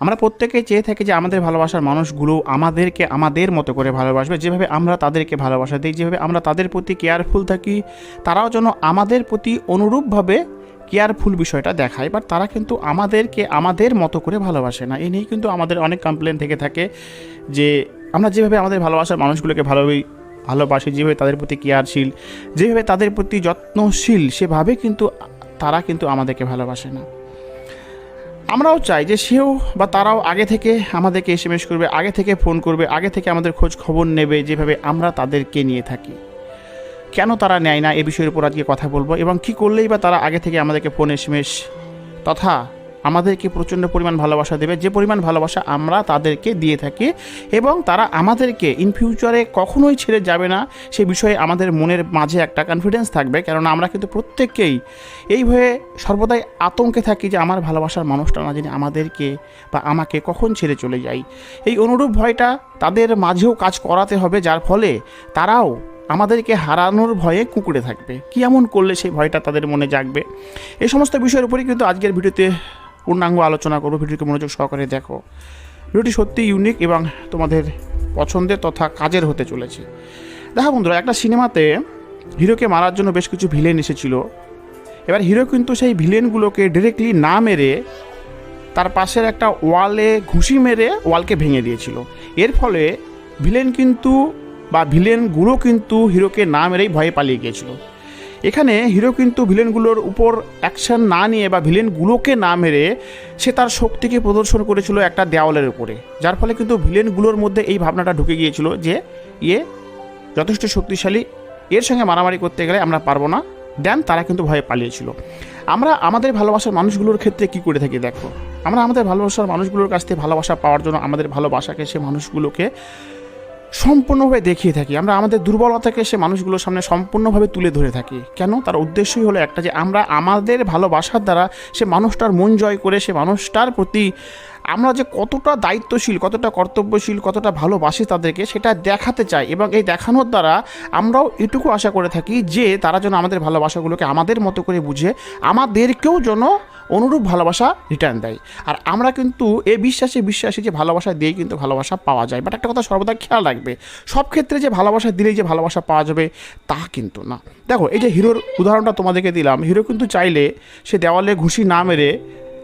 আমরা প্রত্যেকেই চেয়ে থাকি যে আমাদের ভালোবাসার মানুষগুলো আমাদেরকে, আমাদের মতো করে ভালোবাসবে। যেভাবে আমরা তাদেরকে ভালোবাসা দিই, যেভাবে আমরা তাদের প্রতি কেয়ারফুল থাকি, তারাও যেন আমাদের প্রতি অনুরূপভাবে কেয়ারফুল বিষয়টা দেখায়। বাট তারা কিন্তু আমাদেরকে, আমাদের মতো করে ভালোবাসে না। এই নিয়েই কিন্তু আমাদের অনেক কমপ্লেন থেকে থাকে যে আমরা যেভাবে আমাদের ভালোবাসার মানুষগুলোকে ভালোই ভালোবাসি, যেভাবে তাদের প্রতি কেয়ারশীল, যেভাবে তাদের প্রতি যত্নশীল, সেভাবে কিন্তু তারা কিন্তু আমাদেরকে ভালোবাসে না। আমরাও চাই যে সেও বা তারাও আগে থেকে আমাদেরকে এস এম এস করবে, আগে থেকে ফোন করবে, আগে থেকে আমাদের খোঁজ খবর নেবে যেভাবে আমরা তাদেরকে নিয়ে থাকি। কেন তারা নেয় না? এ বিষয়ের উপর আজকে কথা বলব এবং কি করলেই বা তারা আগে থেকে আমাদেরকে ফোন এস তথা আমাদেরকে প্রচণ্ড পরিমাণ ভালোবাসা দেবে। যে পরিমাণ ভালোবাসা আমরা তাদেরকে দিয়ে থাকি এবং তারা আমাদেরকে ইন ফিউচারে কখনোই ছেড়ে যাবে না, সে বিষয়ে আমাদের মনের মাঝে একটা কনফিডেন্স থাকবে। কেননা আমরা কিন্তু প্রত্যেককেই এইভাবে সর্বদাই আতঙ্কে থাকি যে আমার ভালোবাসার মানুষটা না জানি আমাদেরকে বা আমাকে কখন ছেড়ে চলে যায়। এই অনুরূপ ভয়টা তাদের মাঝেও কাজ করাতে হবে, যার ফলে তারাও আমাদেরকে হারানোর ভয়ে কুকুরে থাকবে। কি এমন করলে সেই ভয়টা তাদের মনে জাগবে? এই সমস্ত বিষয়ের উপরেই কিন্তু আজকের ভিডিওতে পূর্ণাঙ্গ আলোচনা করব, ভিডিওকে মনোযোগ সহকারে দেখো। ভিডিওটি সত্যি ইউনিক এবং তোমাদের পছন্দের তথা কাজের হতে চলেছে। দেখো বন্ধুরা, একটা সিনেমাতে হিরোকে মারার জন্য বেশ কিছু ভিলেন এসেছিল। এবার হিরো কিন্তু সেই ভিলেনগুলোকে ডিরেক্টলি না মেরে তার পাশের একটা ওয়ালে ঘুষি মেরে ওয়ালকে ভেঙে দিয়েছিল। এর ফলে ভিলেন কিন্তু বা ভিলেনগুলো কিন্তু হিরোকে না মেরেই ভয়ে পালিয়ে গিয়েছিল। এখানে হিরো কিন্তু ভিলেনগুলোর উপর অ্যাকশন না নিয়ে বা ভিলেনগুলোকে না মেরে সে তার শক্তিকে প্রদর্শন করেছিল একটা দেওয়ালের উপরে। যার ফলে কিন্তু ভিলেনগুলোর মধ্যে এই ভাবনাটা ঢুকে গিয়েছিল যে ইয়ে যথেষ্ট শক্তিশালী, এর সঙ্গে মারামারি করতে গেলে আমরা পারব না। দেন তারা কিন্তু ভয়ে পালিয়েছিল। আমরা আমাদের ভালোবাসার মানুষগুলোর ক্ষেত্রে কি করে থাকি দেখো? আমরা আমাদের ভালোবাসার মানুষগুলোর কাছ থেকে ভালোবাসা পাওয়ার জন্য আমাদের ভালোবাসাকে সে মানুষগুলোকে সম্পূর্ণভাবে দেখিয়ে থাকি। আমরা আমাদের দুর্বলতাকে সে মানুষগুলোর সামনে সম্পূর্ণভাবে তুলে ধরে থাকি। কেন? তার উদ্দেশ্যই হলো একটা যে আমরা আমাদের ভালোবাসার দ্বারা সে মানুষটার মন জয় করে সে মানুষটার প্রতি আমরা যে কতটা দায়িত্বশীল, কতটা কর্তব্যশীল, কতটা ভালোবাসি তাদেরকে সেটা দেখাতে চাই এবং এই দেখানোর দ্বারা আমরাও এটুকু আশা করে থাকি যে তারা যেন আমাদের ভালোবাসাগুলোকে আমাদের মতো করে বুঝে, আমাদেরকেও যেন অনুরূপ ভালোবাসা রিটার্ন দেয়। আর আমরা কিন্তু এ বিশ্বাসে বিশ্বাসী যে ভালোবাসা দিয়েই কিন্তু ভালোবাসা পাওয়া যায়। বাট একটা কথা সর্বদা খেয়াল রাখবে, সব ক্ষেত্রে যে ভালোবাসা দিলেই যে ভালোবাসা পাওয়া যাবে, তা কিন্তু না। দেখো, এই যে হিরোর উদাহরণটা তোমাদেরকে দিলাম, হিরো কিন্তু চাইলে সে দেওয়ালে ঘুষি না মেরে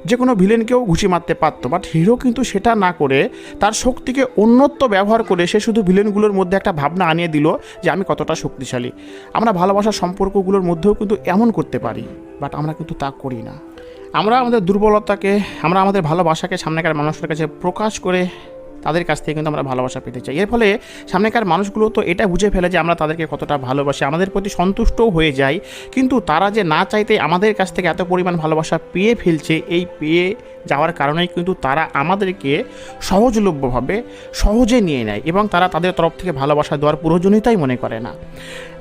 যে কোনো ভিলেনকেও ঘুষি মারতে পারতো। বাট হিরো কিন্তু সেটা না করে তার শক্তিকে অন্যত্ব ব্যবহার করে সে শুধু ভিলেনগুলোর মধ্যে একটা ভাবনা আনিয়ে দিল যে আমি কতটা শক্তিশালী। আমরা ভালোবাসার সম্পর্কগুলোর মধ্যেও কিন্তু এমন করতে পারি বাট আমরা কিন্তু তা করি না। আমরা আমাদের দুর্বলতাকে আমরা আমাদের ভালোবাসাকে সামনেকার মানুষের কাছে প্রকাশ করে তাদের কাছ থেকে কিন্তু আমরা ভালোবাসা পেতে চাই। এর ফলে সামনেকার মানুষগুলো তো এটা বুঝে ফেলে যে আমরা তাদেরকে কতটা ভালোবাসি, আমাদের প্রতি সন্তুষ্টও হয়ে যায়। কিন্তু তারা যে না চাইতে আমাদের কাছ থেকে এত পরিমাণ ভালোবাসা পেয়ে ফেলছে, এই পেয়ে যাওয়ার কারণেই কিন্তু তারা আমাদেরকে সহজলভ্যভাবে সহজে নিয়ে নেয় এবং তারা তাদের তরফ থেকে ভালোবাসা দেওয়ার প্রয়োজনীয়তাই মনে করে না।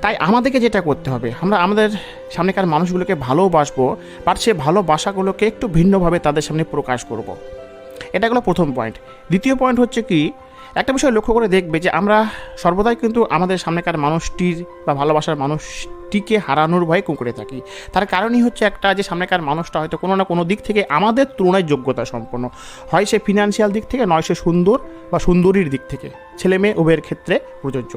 তাই আমাদেরকে যেটা করতে হবে, আমরা আমাদের সামনেকার মানুষগুলোকে ভালোবাসবো, বাট সে ভালোবাসাগুলোকে একটু ভিন্নভাবে তাদের সামনে প্রকাশ করব। এটা হলো প্রথম পয়েন্ট দ্বিতীয় পয়েন্ট হচ্ছে কি, একটা বিষয় লক্ষ্য করে দেখবে যে আমরা সর্বদাই কিন্তু আমাদের সামনেকার মানুষটির বা ভালোবাসার মানুষটিকে হারানোর ভয়ে কুঁকড়ে থাকি। তার কারণই হচ্ছে একটা যে সামনেকার মানুষটা হয়তো কোনো না কোনো দিক থেকে আমাদের তুলনায় যোগ্যতা সম্পন্ন। হয় সে ফিনান্সিয়াল দিক থেকে, নয় সে সুন্দর বা সুন্দরীর দিক থেকে। ছেলে মেয়ে উভয়ের ক্ষেত্রে প্রযোজ্য।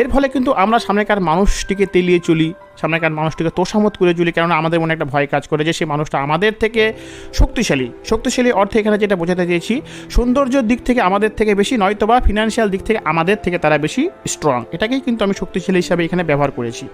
এর ফলে কিন্তু আমরা সামনেকার মানুষটিকে তেলিয়ে চলি, সামনেকার মানুষটিকে তোষামত করে চলি, কেননা আমাদের মনে একটা ভয় কাজ করে যে সেই মানুষটা আমাদের থেকে শক্তিশালী। শক্তিশালী অর্থে এখানে যেটা বোঝাতে চেয়েছি সৌন্দর্যের দিক থেকে আমাদের থেকে বেশি, নয়তো বা ফিনান্সিয়াল দিক থেকে আমাদের থেকে তারা বেশি স্ট্রং এটাকেই কিন্তু আমি শক্তিশালী হিসাবে এখানে ব্যবহার করেছি।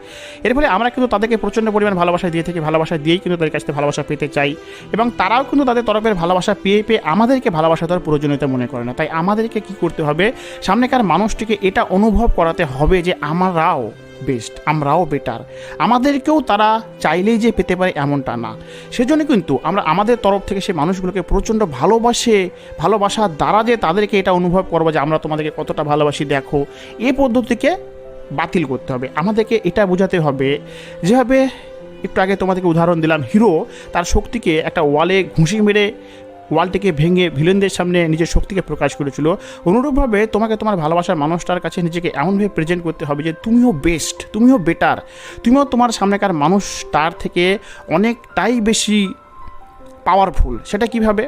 এর ফলে আমরা কিন্তু তাদেরকে প্রচণ্ড পরিমাণ ভালোবাসা দিয়ে থাকি, ভালোবাসা দিয়েই কিন্তু তাদের কাছ থেকে ভালোবাসা পেতে চাই। এবং তারাও কিন্তু তাদের তরফের ভালোবাসা পেয়ে পেয়ে আমাদেরকে ভালোবাসা দেওয়ার প্রয়োজনীয়তা মনে করে না। তাই আমাদেরকে কি করতে হবে? সামনেকার মানুষটিকে এটা অনুভব করাতে হবে যে আমরাও বেস্ট আমরাও বেটার আমাদেরকেও তারা চাইলেই যে পেতে পারে এমনটা না। সেজন্য কিন্তু আমরা আমাদের তরফ থেকে সেই মানুষগুলোকে প্রচণ্ড ভালোবাসে, ভালোবাসার দ্বারা যে তাদেরকে এটা অনুভব করব যে আমরা তোমাদেরকে কতটা ভালোবাসি, দেখো। এ পদ্ধতিকে বাতিল করতে হবে। আমাদেরকে এটা বোঝাতে হবে, যেভাবে একটু আগে তোমাদেরকে উদাহরণ দিলাম, হিরো তার শক্তিকে একটা ওয়ালে ঘুষি মেরে ওয়ালটিকে ভেঙে ভিলেনদের সামনে নিজের শক্তিকে প্রকাশ করেছিল। অনুরূপভাবে তোমাকে তোমার ভালোবাসার মানুষটার কাছে নিজেকে এমনভাবে প্রেজেন্ট করতে হবে যে তুমিও বেস্ট তুমিও বেটার তুমিও তোমার সামনেকার মানুষটার থেকে অনেকটাই বেশি পাওয়ারফুল সেটা কীভাবে?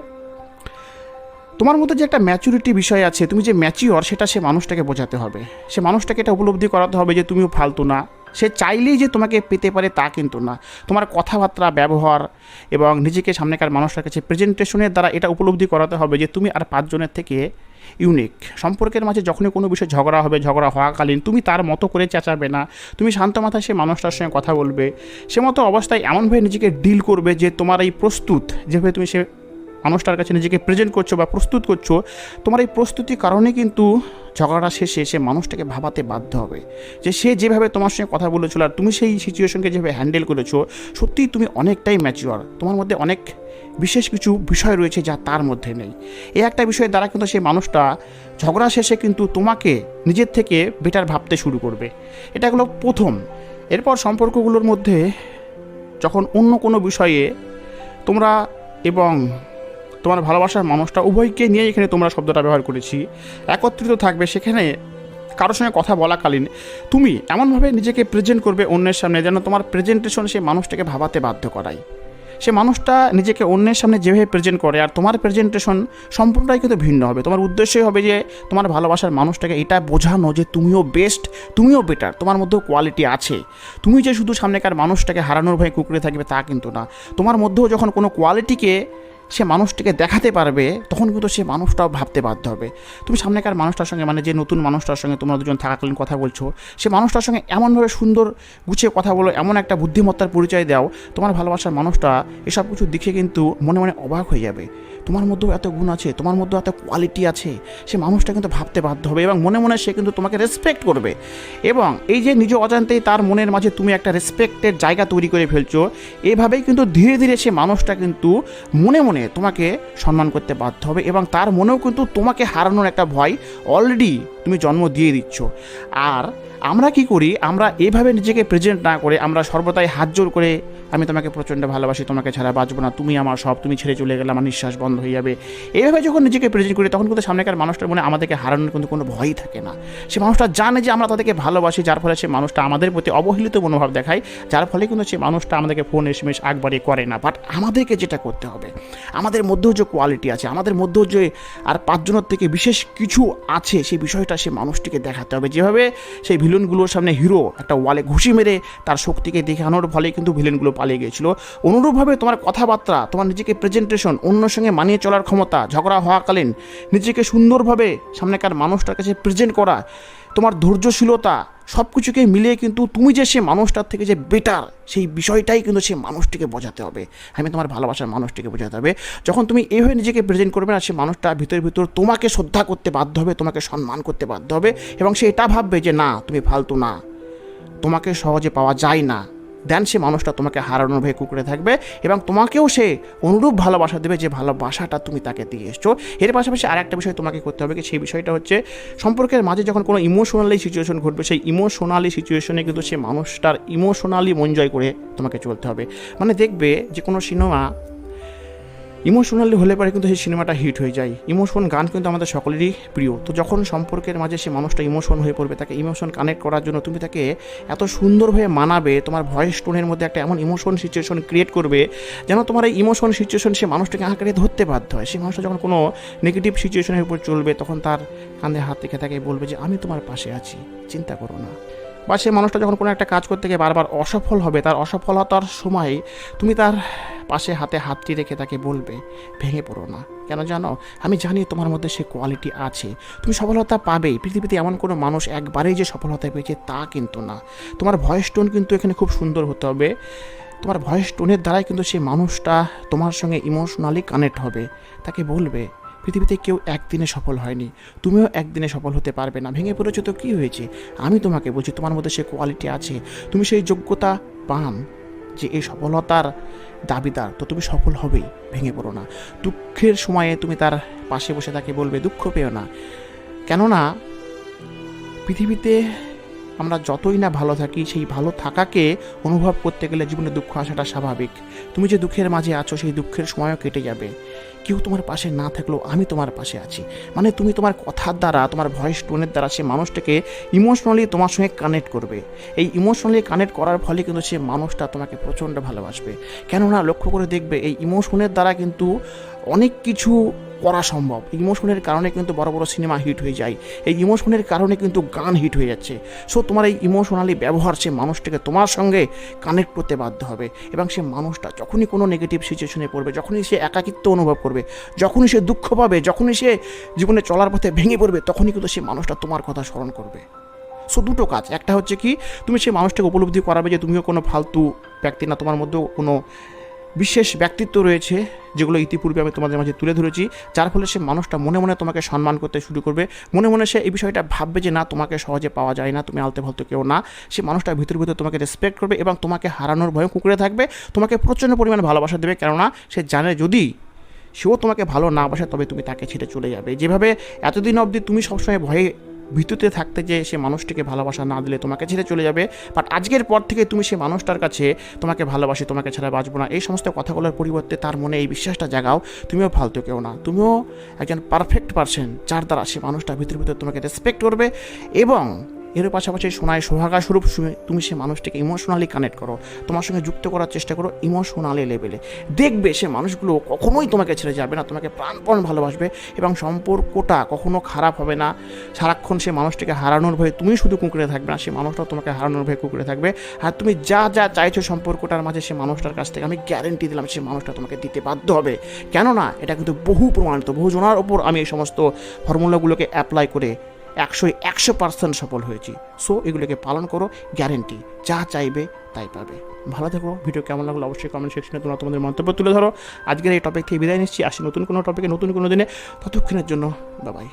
তোমার মধ্যে যে একটা ম্যাচুরিটি বিষয় আছে, তুমি যে ম্যাচিওর সেটা সে মানুষটাকে বোঝাতে হবে। সে মানুষটাকে এটা উপলব্ধি করাতে হবে যে তুমিও ফালতু না। সে চাইলেই যে তোমাকে পেতে পারে তা কিন্তু না। তোমার কথাবার্তা, ব্যবহার এবং নিজেকে সামনেকার মানুষটার কাছে প্রেজেন্টেশনের দ্বারা এটা উপলব্ধি করাতে হবে যে তুমি আর পাঁচজনের থেকে ইউনিক সম্পর্কের মাঝে যখনই কোনো বিষয়ে ঝগড়া হবে, ঝগড়া হওয়াকালীন তুমি তার মতো করে চেঁচাবে না। তুমি শান্ত মাথায় সে মানুষটার সঙ্গে কথা বলবে। সে মতো অবস্থায় এমনভাবে নিজেকে ডিল করবে যে তোমার এই প্রস্তুত, যেভাবে তুমি সে মানুষটার কাছে নিজেকে প্রেজেন্ট করছ বা প্রস্তুত করছ, তোমার এই প্রস্তুতির কারণে কিন্তু ঝগড়াটা শেষে সে মানুষটাকে ভাবাতে বাধ্য হবে। যে সে যেভাবে তোমার সঙ্গে কথা বলেছিল আর তুমি সেই সিচুয়েশনকে যেভাবে হ্যান্ডেল করেছ, সত্যিই তুমি অনেকটাই ম্যাচিওর তোমার মধ্যে অনেক বিশেষ কিছু বিষয় রয়েছে যা তার মধ্যে নেই। এই একটা বিষয়ের দ্বারা কিন্তু সেই মানুষটা ঝগড়া শেষে কিন্তু তোমাকে নিজের থেকে বেটার ভাবতে শুরু করবে। এটা হলো প্রথম। এরপর সম্পর্কগুলোর মধ্যে যখন অন্য কোনো বিষয়ে তোমরা এবং তোমার ভালোবাসার মানুষটা উভয়কে নিয়ে এখানে তোমরা শব্দটা ব্যবহার করেছি। একত্রিত থাকবে সেখানে কারোর সঙ্গে কথা বলাকালীন তুমি এমনভাবে নিজেকে প্রেজেন্ট করবে অন্যের সামনে যেন তোমার প্রেজেন্টেশন সেই মানুষটাকে ভাবাতে বাধ্য করায়। সে মানুষটা নিজেকে অন্যের সামনে যেভাবে প্রেজেন্ট করে আর তোমার প্রেজেন্টেশন সম্পূর্ণটাই কিন্তু ভিন্ন হবে। তোমার উদ্দেশ্যই হবে যে তোমার ভালোবাসার মানুষটাকে এটা বোঝানো যে তুমিও বেস্ট তুমিও বেটার তোমার মধ্যেও কোয়ালিটি আছে। তুমি যে শুধু সামনেকার মানুষটাকে হারানোর ভয়ে কুকুরে থাকবে তা কিন্তু না। তোমার মধ্যেও যখন কোনো কোয়ালিটিকে সে মানুষটিকে দেখাতে পারবে, তখন কিন্তু সে মানুষটাও ভাবতে বাধ্য হবে। তুমি সামনেকার মানুষটার সঙ্গে মানে যে নতুন মানুষটার সঙ্গে তোমরা দুজন থাকাকালীন কথা বলছো, সে মানুষটার সঙ্গে এমনভাবে সুন্দর গুছিয়ে কথা বলো, এমন একটা বুদ্ধিমত্তার পরিচয় দাও, তোমার ভালোবাসার মানুষটা এসব কিছু দেখে কিন্তু মনে মনে অবাক হয়ে যাবে। তোমার মধ্যেও এত গুণ আছে, তোমার মধ্যেও এত কোয়ালিটি আছে। সে মানুষটা কিন্তু ভাবতে বাধ্য হবে এবং মনে মনে সে কিন্তু তোমাকে রেসপেক্ট করবে। এবং এই যে নিজ অজান্তেই তার মনের মাঝে তুমি একটা রেসপেক্টের জায়গা তৈরি করে ফেলছো, এভাবেই কিন্তু ধীরে ধীরে সে মানুষটা কিন্তু মনে মনে তোমাকে সম্মান করতে বাধ্য হবে এবং তার মনেও কিন্তু তোমাকে হারানোর একটা ভয় অলরেডি তুমি জন্ম দিয়ে দিচ্ছ। আর আমরা কি করি? আমরা এভাবে নিজেকে প্রেজেন্ট না করে আমরা সর্বদাই হাত জোর করে আমি তোমাকে প্রচণ্ড ভালোবাসি, তোমাকে ছাড়া বাঁচবো না, তুমি আমার সব, তুমি ছেড়ে চলে গেলে আমার নিঃশ্বাস বন্ধ হয়ে যাবে। এইভাবে যখন নিজেকে প্রেজেন্ট করি, তখন কিন্তু সামনেকার মানুষটার মনে আমাদেরকে হারানোর কিন্তু কোনো ভয়ই থাকে না। সে মানুষটা জানে যে আমরা তাদেরকে ভালোবাসি, যার ফলে সে মানুষটা আমাদের প্রতি অবহেলিত মনোভাব দেখায়, যার ফলে কিন্তু সে মানুষটা আমাদেরকে ফোন এসএমএস একবারে করে না। বাট আমাদেরকে যেটা করতে হবে, আমাদের মধ্যেও যে কোয়ালিটি আছে, আমাদের মধ্যেও যে আর পাঁচজনের থেকে বিশেষ কিছু আছে, সেই বিষয়টা সে মানুষটিকে দেখাতে হবে। যেভাবে সেই ভিলেনগুলোর সামনে হিরো একটা ওয়ালে ঘুষি মেরে তার শক্তিকে দেখানোর ফলে কিন্তু ভিলেনগুলো পালিয়ে গিয়েছিল। অনুরূপভাবে তোমার কথাবার্তা, তোমার নিজেকে প্রেজেন্টেশন অন্যর সঙ্গে মানিয়ে চলার ক্ষমতা, ঝগড়া হওয়াকালীন নিজেকে সুন্দরভাবে সামনেকার মানুষটার কাছে প্রেজেন্ট করা, তোমার ধৈর্যশীলতা সব কিছুকে মিলিয়ে কিন্তু তুমি যে সে মানুষটার থেকে যে বেটার সেই বিষয়টাই কিন্তু সে মানুষটিকে বোঝাতে হবে। আমি তোমার ভালোবাসার মানুষটিকে বোঝাতে হবে। যখন তুমি এইভাবে নিজেকে প্রেজেন্ট করবে না, সে মানুষটা ভিতর ভিতর তোমাকে শ্রদ্ধা করতে বাধ্য হবে, তোমাকে সম্মান করতে বাধ্য হবে এবং সে এটা ভাববে যে, না, তুমি ফালতু না। তোমাকে সহজে পাওয়া যায় না। দেন সে মানুষটা তোমাকে হারানোর ভয়ে কুকুরে থাকবে এবং তোমাকেও সে অনুরূপ ভালোবাসা দেবে যে ভালোবাসাটা তুমি তাকে দিয়ে এসছো। এর পাশাপাশি আর একটা বিষয় তোমাকে করতে হবে কি, সেই বিষয়টা হচ্ছে সম্পর্কের মাঝে যখন কোনো ইমোশনালি সিচুয়েশন ঘটবে, সেই ইমোশনালি সিচুয়েশনে কিন্তু সে মানুষটার ইমোশনালি মন জয় করে তোমাকে চলতে হবে। মানে দেখবে যে কোনো সিনেমা ইমোশনালি হলে পরে কিন্তু সেই সিনেমাটা হিট হয়ে যায়। ইমোশন গান কিন্তু আমাদের সকলেরই প্রিয়। তো যখন সম্পর্কের মাঝে সে মানুষটা ইমোশন হয়ে পড়বে, তাকে ইমোশন কানেক্ট করার জন্য তুমি তাকে এত সুন্দরভাবে মানাবে, তোমার ভয়েস টোনের মধ্যে একটা এমন ইমোশন সিচুয়েশন ক্রিয়েট করবে যেন তোমার এই ইমোশন সিচুয়েশন সে মানুষটাকে আঁকড়ে ধরতে বাধ্য হয়। সেই মানুষটা যখন কোনো নেগেটিভ সিচুয়েশনের উপর চলবে, তখন তার কাঁধে হাত রেখে তাকে বলবে যে, আমি তোমার পাশে আছি, চিন্তা করো না। বা সে মানুষটা যখন কোনো একটা কাজ করতে গিয়ে বারবার অসফল হবে, তার অসফলতার সময় তুমি তার পাশে হাতে হাতটি রেখে তাকে বলবে, ভেঙে পড়ো না। কেন জানো? আমি জানি তোমার মধ্যে সে কোয়ালিটি আছে। তুমি সফলতা পাবেই। পৃথিবীতে এমন কোনো মানুষ একবারেই যে সফলতা পেয়েছে তা কিন্তু না। তোমার ভয়েস টোন কিন্তু এখানে খুব সুন্দর হতে হবে। তোমার ভয়েস টোনের দ্বারাই কিন্তু সেই মানুষটা তোমার সঙ্গে ইমোশনালি কানেক্ট হবে। তাকে বলবে, পৃথিবীতে কেউ একদিনে সফল হয়নি। তুমিও একদিনে সফল হতে পারবে না। ভেঙে পড়েছো তো কী হয়েছে? আমি তোমাকে বলছি, তোমার মধ্যে সে কোয়ালিটি আছে। তুমি সেই যোগ্যতা পান। যে এই সফলতার দাবিদার, তো তুমি সফল হবেই, ভেঙে পড়ো না। দুঃখের সময়ে তুমি তার পাশে বসে তাকে বলবে, দুঃখ পেও না। কেননা, পৃথিবীতে আমরা যতই না ভালো থাকি, সেই ভালো থাকাকে অনুভব করতে গেলে জীবনে দুঃখ আসাটা স্বাভাবিক। তুমি যে দুঃখের মাঝে আছো, সেই দুঃখের সময়ও কেটে যাবে। কেউ তোমার পাশে না থাকলেও আমি তোমার পাশে আছি। মানে তুমি তোমার কথার দ্বারা, তোমার ভয়েস টোনের দ্বারা সে মানুষটাকে ইমোশনালি তোমার সঙ্গে কানেক্ট করবে। এই ইমোশনালি কানেক্ট করার ফলে কিন্তু সে মানুষটা তোমাকে প্রচণ্ড ভালোবাসবে। কেননা লক্ষ্য করে দেখবে, এই ইমোশনের দ্বারা কিন্তু অনেক কিছু করা সম্ভব। ইমোশনের কারণে কিন্তু বড় বড় সিনেমা হিট হয়ে যায়। এই ইমোশনের কারণে কিন্তু গান হিট হয়ে যাচ্ছে। সো তোমার এই ইমোশনালি ব্যবহার সে মানুষটাকে তোমার সঙ্গে কানেক্ট করতে বাধ্য হবে এবং সে মানুষটা যখনই কোনো নেগেটিভ সিচুয়েশনে পড়বে, যখনই সে একাকিত্ব অনুভব করবে, যখনই সে দুঃখ পাবে, যখনই সে জীবনে চলার পথে ভেঙে পড়বে, তখনই কিন্তু সে মানুষটা তোমার কথা স্মরণ করবে। সো দুটো কাজ। একটা হচ্ছে কি, তুমি সেই মানুষটাকে উপলব্ধি করাবে যে তুমিও কোনো ফালতু ব্যক্তি না, তোমার মধ্যেও কোনো বিশেষ ব্যক্তিত্ব রয়েছে যেগুলো ইতিপূর্বে আমি তোমাদের মাঝে তুলে ধরেছি, যার ফলে সে মানুষটা মনে মনে তোমাকে সম্মান করতে শুরু করবে, মনে মনে সে এই বিষয়টা ভাববে যে না, তোমাকে সহজে পাওয়া যায় না, তুমি আলতে ফালতু কেউ না। সে মানুষটা ভিতর ভিতর তোমাকে রেসপেক্ট করবে এবং তোমাকে হারানোর ভয়ে কুকুরে থাকবে, তোমাকে প্রচণ্ড পরিমাণে ভালোবাসা দেবে। কেননা সে জানে যদি সেও তোমাকে ভালো না বাসে, তবে তুমি তাকে ছেড়ে চলে যাবে। যেভাবে এতদিন অবধি তুমি সবসময় ভয়ে ভিতরে থাকতে যে সে মানুষটিকে ভালোবাসা না দিলে তোমাকে ছেড়ে চলে যাবে বাট আজকের পর থেকে তুমি সে মানুষটার কাছে তোমাকে ভালোবাসি, তোমাকে ছাড়া বাঁচবো না। এই সমস্ত কথাগুলোর পরিবর্তে তার মনে এই বিশ্বাসটা জাগাও, তুমিও ফালতু কেউ না। তুমিও একজন পারফেক্ট পারসন যার দ্বারা সে মানুষটা ভিতরে ভিতরে তোমাকে রেসপেক্ট করবে এবং এর পাশাপাশি সোনায় সোহাগা স্বরূপ তুমি সে মানুষটিকে ইমোশনালি কানেক্ট করো। তোমার সঙ্গে যুক্ত করার চেষ্টা করো ইমোশনালি লেভেলে দেখবে সে মানুষগুলো কখনোই তোমাকে ছেড়ে যাবে না, তোমাকে প্রাণপণ ভালোবাসবে এবং সম্পর্কটা কখনো খারাপ হবে না। সারাক্ষণ সে মানুষটিকে হারানোর ভয়ে তুমি শুধু কুকুরে থাকবে না, সে মানুষটাও তোমাকে হারানোর ভয়ে কুকুরে থাকবে। আর তুমি যা যা চাইছো সম্পর্কটার মাঝে সে মানুষটার কাছ থেকে আমি গ্যারেন্টি দিলাম সে মানুষটা তোমাকে দিতে বাধ্য হবে। কেননা এটা কিন্তু বহু প্রমাণিত, বহু জনার ওপর আমি এই সমস্ত ফর্মুলাগুলোকে অ্যাপ্লাই করে একশো একশো পার্সেন্ট সফল হয়েছি। সো এগুলোকে পালন করো গ্যারেন্টি যা চাইবে, তাই পাবে। ভালো থেকো। ভিডিও কেমন লাগল অবশ্যই কমেন্ট সেকশনে তোমরা তোমাদের মন্তব্য তুলে ধরো। আজকের এই টপিক থেকে বিদায় নিচ্ছি। আসি নতুন কোনো টপিকে নতুন কোনো দিনে। ততক্ষণের জন্য বাবাই